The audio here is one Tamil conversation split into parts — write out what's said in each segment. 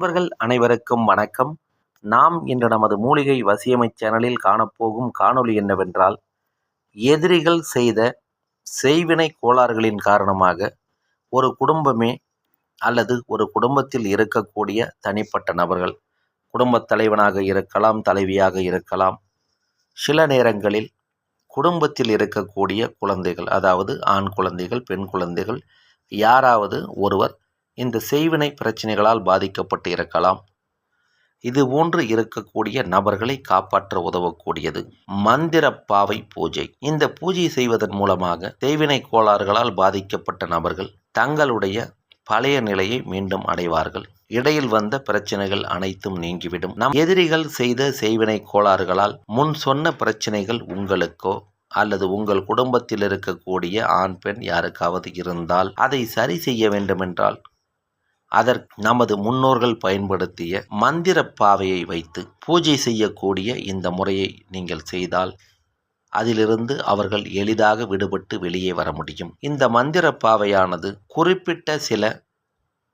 நண்பர்கள் அனைவருக்கும் வணக்கம். நாம் இன்று நமது மூலிகை வசியமை சேனலில் காணப்போகும் காணொளி என்னவென்றால் எதிரிகள் செய்த செய்வினை கோளாறுகளின் காரணமாக ஒரு குடும்பமே அல்லது ஒரு குடும்பத்தில் இருக்கக்கூடிய தனிப்பட்ட நபர்கள் குடும்பத் தலைவனாக இருக்கலாம் தலைவியாக இருக்கலாம் சில நேரங்களில் குடும்பத்தில் இருக்கக்கூடிய குழந்தைகள் அதாவது ஆண் குழந்தைகள் பெண் குழந்தைகள் யாராவது ஒருவர் இந்த செய்வினை பிரச்சனைகளால் பாதிக்கப்பட்டு இருக்கலாம் இது போன்று இருக்கக்கூடிய நபர்களை காப்பாற்ற உதவக்கூடியது. மந்திர பாவை பூஜை. இந்த பூஜை செய்வதன் மூலமாக செய்வினை கோளாறுகளால் பாதிக்கப்பட்ட நபர்கள் தங்களுடைய பழைய நிலையை மீண்டும் அடைவார்கள். இடையில் வந்த பிரச்சனைகள் அனைத்தும் நீங்கிவிடும். நம் எதிரிகள் செய்த செய்வினை கோளாறுகளால் முன் சொன்ன பிரச்சனைகள் உங்களுக்கோ அல்லது உங்கள் குடும்பத்தில் இருக்கக்கூடிய ஆண் பெண் யாருக்காவது இருந்தால் அதை சரி செய்ய வேண்டுமென்றால் அதற்கு நமது முன்னோர்கள் பயன்படுத்திய மந்திர பாவையை வைத்து பூஜை செய்யக்கூடிய இந்த முறையை நீங்கள் செய்தால் அதிலிருந்து அவர்கள் எளிதாக விடுபட்டு வெளியே வர முடியும். இந்த மந்திர பாவையானது குறிப்பிட்ட சில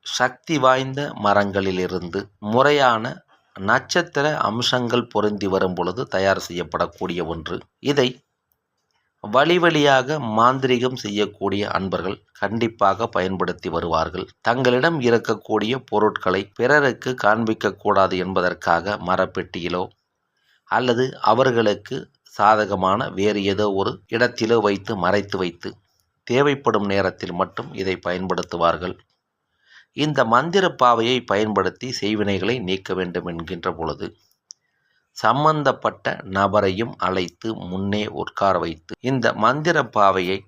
சக்தி வாய்ந்த மரங்களிலிருந்து முறையான நட்சத்திர அம்சங்கள் பொருந்தி வரும் பொழுது தயார் செய்யப்படக்கூடிய ஒன்று. இதை வழி வழியாக மாந்திரிகம் செய்யக்கூடிய அன்பர்கள் கண்டிப்பாக பயன்படுத்தி வருவார்கள். தங்களிடம் இருக்கக்கூடிய பொருட்களை பிறருக்கு காண்பிக்கக்கூடாது என்பதற்காக மரப்பெட்டியிலோ அல்லது அவர்களுக்கு சாதகமான வேறு ஏதோ ஒரு இடத்திலோ வைத்து மறைத்து வைத்து தேவைப்படும் நேரத்தில் மட்டும் இதை பயன்படுத்துவார்கள். இந்த மந்திர பாவையை பயன்படுத்தி செய்வினைகளை நீக்க வேண்டும் என்கின்ற பொழுது சம்பந்தப்பட்ட நபரையும் அழைத்து முன்னே உட்கார வைத்து இந்த மந்திர பாவையை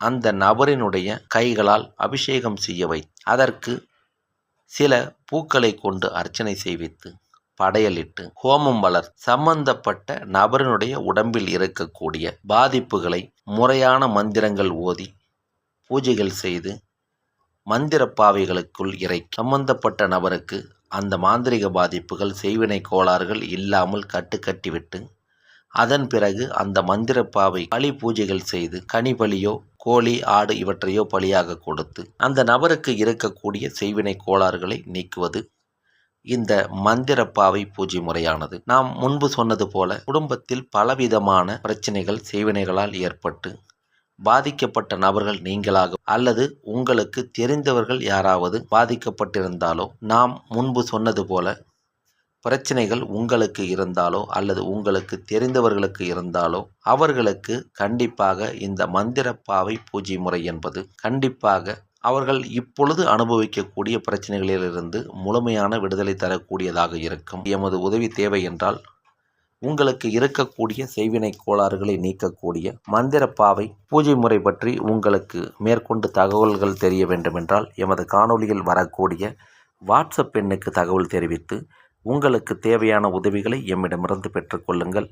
அந்த நபரினுடைய கைகளால் அபிஷேகம் செய்ய வை அதற்கு சில பூக்களை கொண்டு அர்ச்சனை செய்வித்து படையலிட்டு ஹோமம் வளர் சம்பந்தப்பட்ட நபரினுடைய உடம்பில் இருக்கக்கூடிய பாதிப்புகளை முறையான மந்திரங்கள் ஓதி பூஜைகள் செய்து மந்திர பாவைகளுக்குள் இறை சம்பந்தப்பட்ட நபருக்கு அந்த மாந்திரிக பாதிப்புகள் செய்வினை கோளாறுகள் இல்லாமல் கட்டுக்கட்டிவிட்டு அதன் பிறகு அந்த மந்திரப்பாவை பலி பூஜைகள் செய்து கனி பலியோ கோழி ஆடு இவற்றையோ பலியாக கொடுத்து அந்த நபருக்கு இருக்கக்கூடிய செய்வினை கோளாறுகளை நீக்குவது இந்த மந்திரப்பாவை பூஜை முறையானது. நாம் முன்பு சொன்னது போல குடும்பத்தில் பலவிதமான பிரச்சனைகள் செய்வினைகளால் ஏற்பட்டு பாதிக்கப்பட்ட நபர்கள் நீங்களாக அல்லது உங்களுக்கு தெரிந்தவர்கள் யாராவது பாதிக்கப்பட்டிருந்தாலோ நாம் முன்பு சொன்னது போல பிரச்சனைகள் உங்களுக்கு இருந்தாலோ அல்லது உங்களுக்கு தெரிந்தவர்களுக்கு இருந்தாலோ அவர்களுக்கு கண்டிப்பாக இந்த மந்திரப்பாவை பூஜை முறை என்பது கண்டிப்பாக அவர்கள் இப்பொழுது அனுபவிக்கக்கூடிய பிரச்சனைகளிலிருந்து முழுமையான விடுதலை தரக்கூடியதாக இருக்கும். எமது உதவி தேவை என்றால் உங்களுக்கு இருக்கக்கூடிய செய்வினை கோளாறுகளை நீக்கக்கூடிய மந்திர பாவை பூஜை முறை பற்றி உங்களுக்கு மேற்கொண்டு தகவல்கள் தெரிய வேண்டுமென்றால் எமது காணொளியில் வரக்கூடிய வாட்ஸ்அப் எண்ணுக்கு தகவல் தெரிவித்து உங்களுக்கு தேவையான உதவிகளை எம்மிடமிருந்து பெற்றுக்கொள்ளுங்கள்